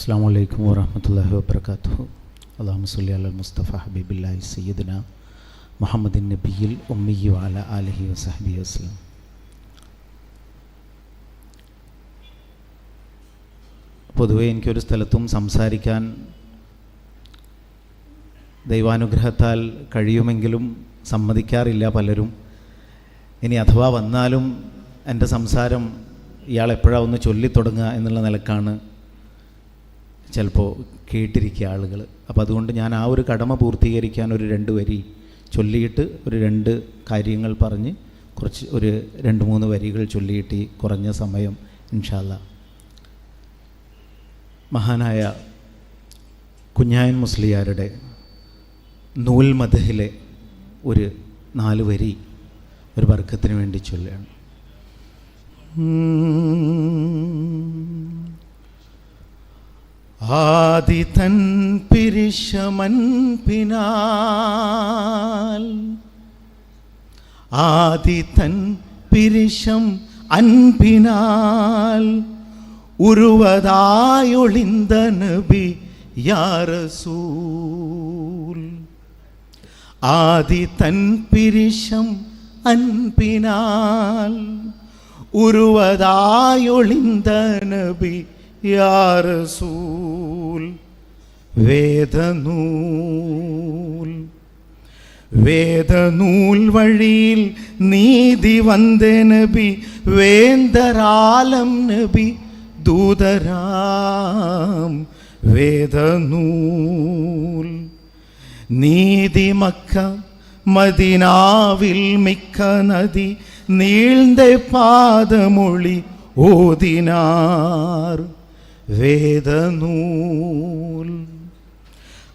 അസ്സാം വലൈക്കും വാഹമത്തല്ലാഹി വാബർക്കാത്തു അള്ളാഹു സുല്ലി അൽ മുസ്തഫ ഹബീബില്ലാഹി സയ്യദന മുഹമ്മദിൻ നബിയിൽ ഉമ്മി വാല അലഹി വസഹബി വസ്ലാം പൊതുവെ എനിക്കൊരു സ്ഥലത്തും സംസാരിക്കാൻ ദൈവാനുഗ്രഹത്താൽ കഴിയുമെങ്കിലും സമ്മതിക്കാറില്ല പലരും. ഇനി അഥവാ വന്നാലും എന്റെ സംസാരം ഇയാൾ എപ്പോഴാണ് ഒന്ന് ചൊല്ലിത്തുടങ്ങുക എന്നുള്ള നിലക്കാണ് ചിലപ്പോൾ കേട്ടിരിക്കുക ആളുകൾ അപ്പോൾ അതുകൊണ്ട് ഞാൻ ആ ഒരു കടമ പൂർത്തീകരിക്കാൻ ഒരു രണ്ട് വരി ചൊല്ലിയിട്ട് ഒരു രണ്ട് കാര്യങ്ങൾ പറഞ്ഞ് കുറച്ച് ഒരു രണ്ട് മൂന്ന് വരികൾ ചൊല്ലിയിട്ട് ഈ കുറഞ്ഞ സമയം ഇൻഷാല്ല മഹാനായ കുഞ്ഞായൻ മുസ്ലിയാരുടെ നൂൽ മദഹിലെ ഒരു നാല് വരി ഒരു വർഗത്തിന് വേണ്ടി ചൊല്ലുകയാണ്. ஆதிதன் பிரிஷமன்பினால் ஆதிதன் பிரிஷம் அன்பினால். உருவதாயொழிந்த நபி யாரசூல். ஆதிதன் பிரிஷம் அன்பினால். உருவதாயொழிந்த நபி யாரசூல். വേദനൂൽ. വഴിയിൽ നീതി വന്ദ നബി വേന്ദരാലം നബി ദൂതരാം. വേദനൂൽ. നീതി മക്ക മദിനാവിൽ മിക്ക നദി നീഴ്ந்த പാദമൊളി ഓതിനാർ. വേദനൂൽ.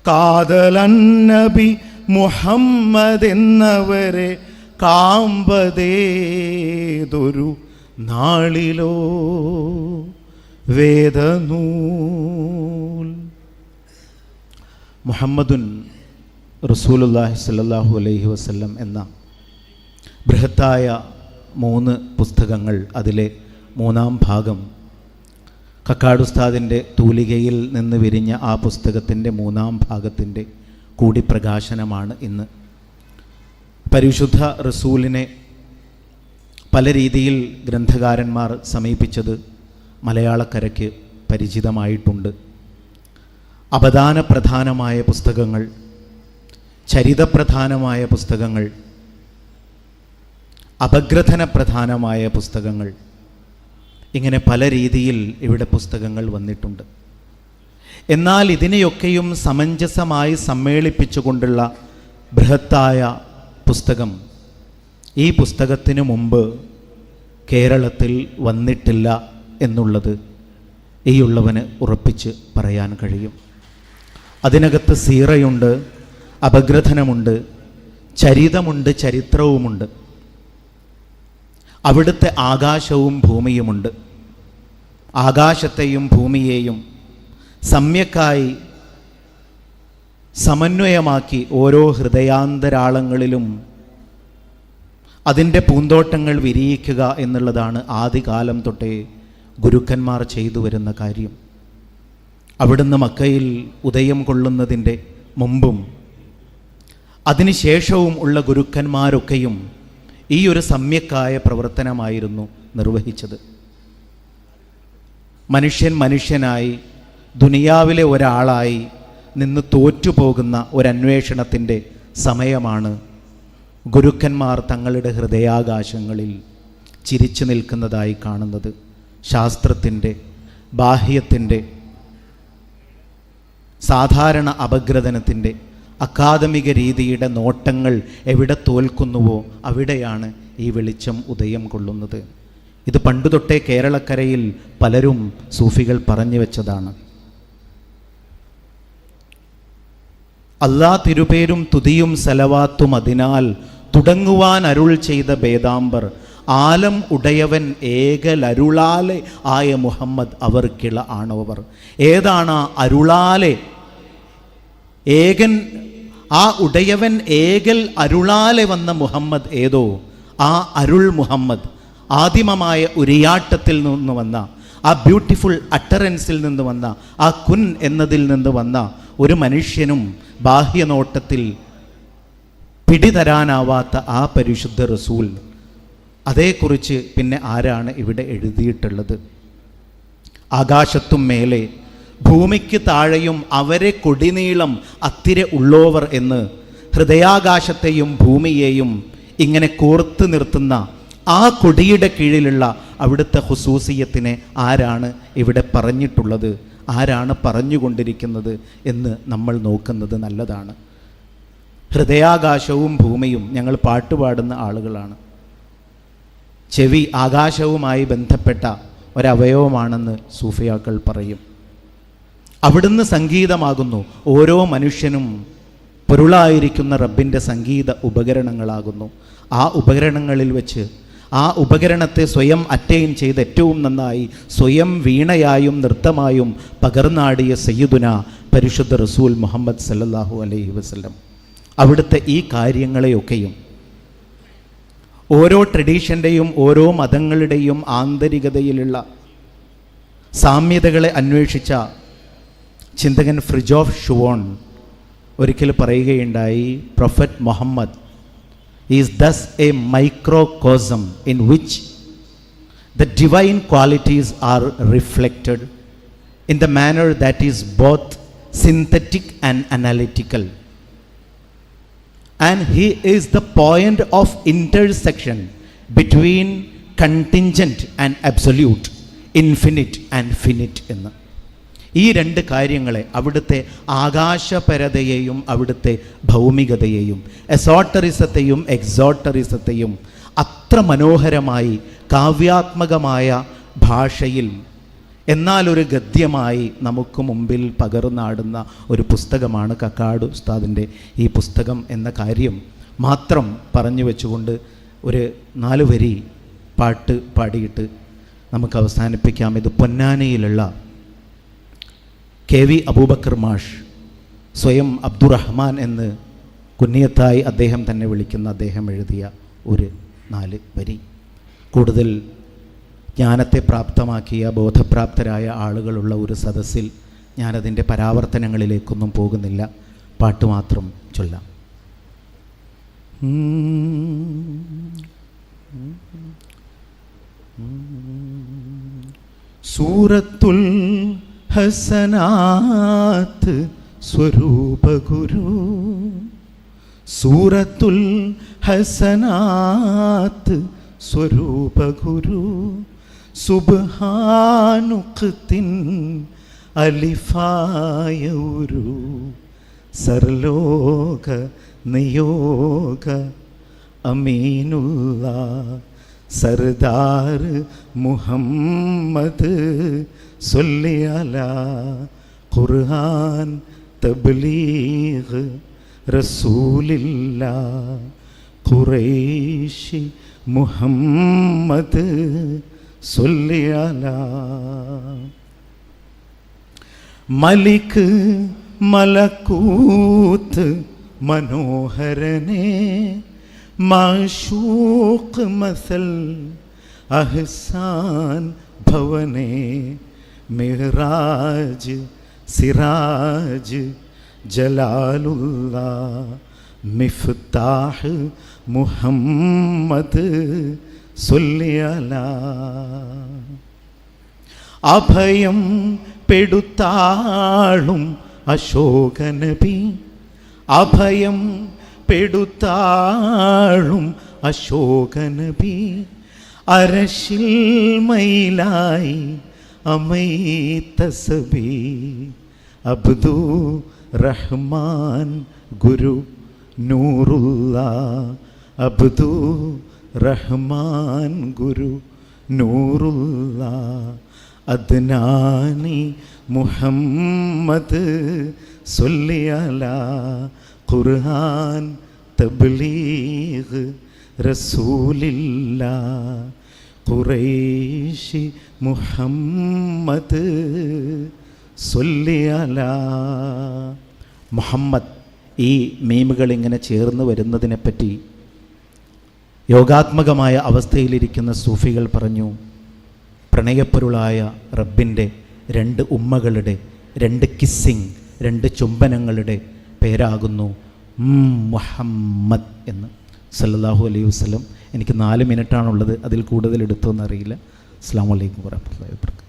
കാതലന്നബി മുഹമ്മദ് എന്നവരെ കാമ്പതേതൊരു നാളിലോ. വേദനൂൽ. മുഹമ്മദുൻ റസൂലുല്ലാഹി സല്ലല്ലാഹു അലൈഹി വസല്ലം എന്ന ബൃഹത്തായ മൂന്ന് പുസ്തകങ്ങൾ അതിലെ മൂന്നാം ഭാഗം കക്കാടുസ്താദിന്റെ തൂലികയിൽ നിന്ന് വിരിഞ്ഞ ആ പുസ്തകത്തിന്റെ മൂന്നാം ഭാഗത്തിന്റെ കൂടി പ്രകാശനമാണ് ഇന്ന്. പരിശുദ്ധ റസൂലിനെ പല രീതിയിൽ ഗ്രന്ഥകാരന്മാർ സമീപിച്ചത് മലയാളക്കരയ്ക്ക് പരിചിതമായിട്ടുണ്ട്. അപദാന പ്രധാനമായ പുസ്തകങ്ങൾ ചരിതപ്രധാനമായ പുസ്തകങ്ങൾ അപഗ്രഥന പ്രധാനമായ പുസ്തകങ്ങൾ ഇങ്ങനെ പല രീതിയിൽ ഇവിടെ പുസ്തകങ്ങൾ വന്നിട്ടുണ്ട്. എന്നാൽ ഇതിനെയൊക്കെയും സമഞ്ജസമായി സമ്മേളിപ്പിച്ചുകൊണ്ടുള്ള ബൃഹത്തായ പുസ്തകം ഈ പുസ്തകത്തിനു മുമ്പ് കേരളത്തിൽ വന്നിട്ടില്ല എന്നുള്ളത് ഈ ഉള്ളവന് ഉറപ്പിച്ച് പറയാൻ കഴിയും. അതിനകത്ത് സീറയുണ്ട് അപഗ്രഥനമുണ്ട് ചരിതമുണ്ട് ചരിത്രവുമുണ്ട്. അവിടുത്തെ ആകാശവും ഭൂമിയുമുണ്ട്. ആകാശത്തെയും ഭൂമിയെയും സമ്യക്കായി സമന്വയമാക്കി ഓരോ ഹൃദയാന്തരാളങ്ങളിലും അതിന്റെ പൂന്തോട്ടങ്ങൾ വിരിയിക്കുക എന്നുള്ളതാണ് ആദ്യകാലം തൊട്ടേ ഗുരുക്കന്മാർ ചെയ്തു വരുന്ന കാര്യം. അവിടുന്ന് മക്കയിൽ ഉദയം കൊള്ളുന്നതിന്റെ മുമ്പും അതിനുശേഷവും ഉള്ള ഗുരുക്കന്മാരൊക്കെയും ഈ ഒരു സമ്യക്കായ പ്രവർത്തനമായിരുന്നു നിർവഹിച്ചത്. മനുഷ്യൻ മനുഷ്യനായി ദുനിയാവിലെ ഒരാളായി നിന്ന് തോറ്റുപോകുന്ന ഒരന്വേഷണത്തിന്റെ സമയമാണ് ഗുരുക്കന്മാർ തങ്ങളുടെ ഹൃദയാകാശങ്ങളിൽ ചിരിച്ചു നിൽക്കുന്നതായി കാണുന്നത്. ശാസ്ത്രത്തിന്റെ ബാഹ്യത്തിന്റെ സാധാരണ അപഗ്രഥനത്തിന്റെ അക്കാദമിക രീതിയുടെ നോട്ടങ്ങൾ എവിടെ തോൽക്കുന്നുവോ അവിടെയാണ് ഈ വെളിച്ചം ഉദയം കൊള്ളുന്നത്. ഇത് പണ്ടു തൊട്ടേ കേരളക്കരയിൽ പലരും സൂഫികൾ പറഞ്ഞു വെച്ചതാണ്. അല്ലാ തിരുപേരും തുതിയും സലവാത്തും അതിനാൽ തുടങ്ങുവാൻ അരുൾ ചെയ്ത ഭേദാംബർ ആലം ഉടയവൻ ഏകലരുളാലെ ആയ മുഹമ്മദ് അവർക്കിള ആണവർ. ഏതാണ് അരുളാലെ? ഏകൻ ആ ഉടയവൻ ഏകൽ അരുളാലെ വന്ന മുഹമ്മദ് ഏതോ? ആ അരുൾ മുഹമ്മദ്. ആദിമമായ ഉരിയാട്ടത്തിൽ നിന്ന് വന്ന ആ ബ്യൂട്ടിഫുൾ അട്ടറൻസിൽ നിന്ന് വന്ന ആ കുൻ എന്നതിൽ നിന്ന് വന്ന ഒരു മനുഷ്യനും ബാഹ്യനോട്ടത്തിൽ പിടിതരാനാവാത്ത ആ പരിശുദ്ധ റസൂൽ. അതേക്കുറിച്ച് പിന്നെ ആരാണ് ഇവിടെ എഴുതിയിട്ടുള്ളത്? ആകാശത്തും മേലെ ഭൂമിക്ക് താഴെയും അവരെ കൊടിനീളം അത്തിരെ ഉള്ളോവർ എന്ന് ഹൃദയാകാശത്തെയും ഭൂമിയെയും ഇങ്ങനെ കോർത്ത് നിർത്തുന്ന ആ കൊടിയുടെ കീഴിലുള്ള അവിടുത്തെ ഹുസൂസിയത്തിനെ ആരാണ് ഇവിടെ പറഞ്ഞിട്ടുള്ളത്? ആരാണ് പറഞ്ഞുകൊണ്ടിരിക്കുന്നത് എന്ന് നമ്മൾ നോക്കുന്നത് നല്ലതാണ്. ഹൃദയാകാശവും ഭൂമിയും ഞങ്ങൾ പാട്ടുപാടുന്ന ആളുകളാണ്. ചെവി ആകാശവുമായി ബന്ധപ്പെട്ട ഒരവയവമാണെന്ന് സൂഫിയാക്കൾ പറയും. അവിടുന്ന് സംഗീതമാകുന്നു. ഓരോ മനുഷ്യനും പൊരുളായിരിക്കുന്ന റബ്ബിന്റെ സംഗീത ഉപകരണങ്ങളാകുന്നു. ആ ഉപകരണങ്ങളിൽ വെച്ച് ആ ഉപകരണത്തെ സ്വയം അറ്റൈൻ ചെയ്ത് ഏറ്റവും നന്നായി സ്വയം വീണയായും നൃത്തമായും പകർന്നാടിയ സയ്യിദുന പരിശുദ്ധ റസൂൽ മുഹമ്മദ് സല്ലാഹു അലൈഹി വസ്ലം അവിടുത്തെ ഈ കാര്യങ്ങളെയൊക്കെയും ഓരോ ട്രഡീഷന്റെയും ഓരോ മതങ്ങളുടെയും ആന്തരികതയിലുള്ള സാമ്യതകളെ അന്വേഷിച്ച ചിന്തകൻ ഫ്രിജോഫ് ഷുവോൺ ഒരിക്കൽ പറയുകയുണ്ടായി prophet Muhammad is thus a microcosm in which the divine qualities are reflected in the manner that is both synthetic and analytical. And he is the point of intersection between contingent and absolute, infinite and finite. ഈ രണ്ട് കാര്യങ്ങളെ അവിടുത്തെ ആകാശപരതയെയും അവിടുത്തെ ഭൗമികതയെയും എസോട്ടറിസത്തെയും എക്സോട്ടറിസത്തെയും അത്ര മനോഹരമായി കാവ്യാത്മകമായ ഭാഷയിൽ എന്നാൽ ഒരു ഗദ്യമായി നമുക്ക് മുമ്പിൽ പകർന്നാടുന്ന ഒരു പുസ്തകമാണ് കക്കാട് ഉസ്താദിന്റെ ഈ പുസ്തകം എന്ന കാര്യം മാത്രം പറഞ്ഞു വെച്ചുകൊണ്ട് ഒരു നാല് വരി പാട്ട് പാടിയിട്ട് നമുക്ക് അവസാനിപ്പിക്കാം. ഇത് പൊന്നാനിയിലുള്ള കെ വി അബൂബക്കർ മാഷ് സ്വയം അബ്ദുറഹ്മാൻ എന്ന് കുന്നിയത്തായി അദ്ദേഹം തന്നെ വിളിക്കുന്ന അദ്ദേഹം എഴുതിയ ഒരു നാല് വരി. കൂടുതൽ ജ്ഞാനത്തെ പ്രാപ്തമാക്കിയ ബോധപ്രാപ്തരായ ആളുകളുള്ള ഒരു സദസ്സിൽ ഞാനതിന്റെ പരാവർത്തനങ്ങളിലേക്കൊന്നും പോകുന്നില്ല. പാട്ട് മാത്രം ചൊല്ലാം. സൂറത്തുൽ ഹസനാത്ത് സ്വരൂപഗുരു. സൂറത്തുൽ ഹസനാത്ത് സ്വരൂപഗുരു. സുബാനുഖത്തിൻ അലിഫായ ഒരു സർലോക നിയോഗ. അമീനുള്ള സർദാർ മുഹമ്മദ് സൊല്ലിയല ഖുർആൻ തബ്ലീഗ് റസൂലില്ല. ഖുറൈശി മുഹമ്മദ് സൊല്ലിയല. മലിക് മലക്കൂത്ത് മനോഹരനെ മാഷൂഖ് മസൽ അഹ്സാൻ ഭവനെ മിഹ്റാജ് സിറാജ് ജലാലുള്ള മിഫ്താഹ് മുഹമ്മദ് സുല്യല അഭയം പെടുത്താളും അശോകനബി അഭയം പെടുത്താളും അശോകനബി. അരശിൽ മയിലായി അമൈത്തസബി അബ്ദു റഹ്മാൻ ഗുരു നൂറുള്ള അബ്ദു റഹ്മാൻ ഗുരു നൂറുള്ള അദ്നാനി മുഹമ്മദ് സൊല്ലിയല ഖുർആൻ തബ്ലീഗ് റസൂലില്ല ഖുറൈശി മുഹമ്മദ് സൊല്ലിയല മുഹമ്മദ് ഈ മീമുകൾ ഇങ്ങനെ ചേർന്ന് വരുന്നതിനെപ്പറ്റി യോഗാത്മകമായ അവസ്ഥയിലിരിക്കുന്ന സൂഫികൾ പറഞ്ഞു പ്രണയപ്പൊരുളായ റബ്ബിന്റെ രണ്ട് ഉമ്മകളുടെ രണ്ട് കിസ്സിങ് രണ്ട് ചുംബനങ്ങളുടെ പേരാകുന്നു മുഹമ്മദ് എന്ന്. സല്ലല്ലാഹു അലൈഹി വസ്ലം എനിക്ക് നാല് മിനിറ്റാണുള്ളത്. അതിൽ കൂടുതൽ എടുത്തോന്നറിയില്ല. അസ്സാം വലൈക്കും വാഹമത്തല്ലാ വാബർക്കാത്തു